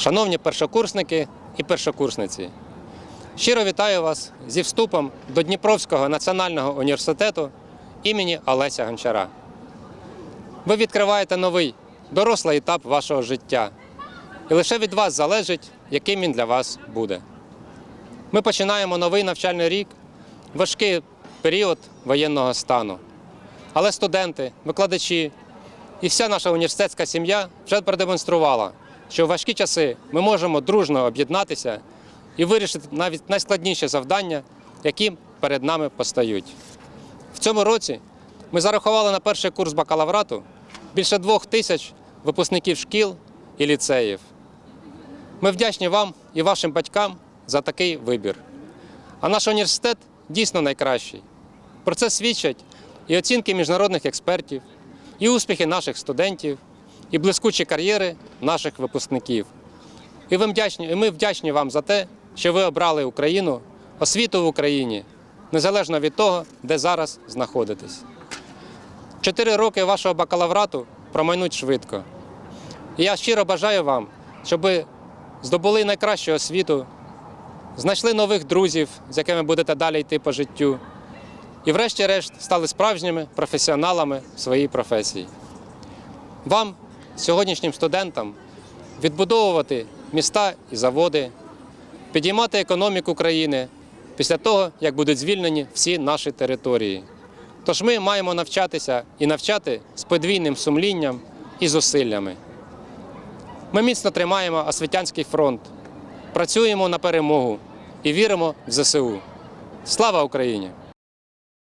Шановні першокурсники і першокурсниці, щиро вітаю вас зі вступом до Дніпровського національного університету імені Олеся Гончара. Ви відкриваєте новий, дорослий етап вашого життя, і лише від вас залежить, яким він для вас буде. Ми починаємо новий навчальний рік, важкий період воєнного стану. Але студенти, викладачі і вся наша університетська сім'я вже продемонструвала, що в важкі часи ми можемо дружно об'єднатися і вирішити навіть найскладніші завдання, які перед нами постають. В цьому році ми зарахували на перший курс бакалаврату більше двох тисяч випускників шкіл і ліцеїв. Ми вдячні вам і вашим батькам за такий вибір. А наш університет дійсно найкращий. Про це свідчать і оцінки міжнародних експертів, і успіхи наших студентів, і блискучі кар'єри наших випускників. І, ви вдячні, і ми вдячні вам за те, що ви обрали Україну, освіту в Україні, незалежно від того, де зараз знаходитесь. Чотири роки вашого бакалаврату промайнуть швидко. І я щиро бажаю вам, щоб ви здобули найкращу освіту, знайшли нових друзів, з якими будете далі йти по життю, і, врешті-решт, стали справжніми професіоналами в своїй професії. Вам, сьогоднішнім студентам, відбудовувати міста і заводи, підіймати економіку країни після того, як будуть звільнені всі наші території. Тож ми маємо навчатися і навчати з подвійним сумлінням і зусиллями. Ми міцно тримаємо освітянський фронт, працюємо на перемогу і віримо в ЗСУ. Слава Україні!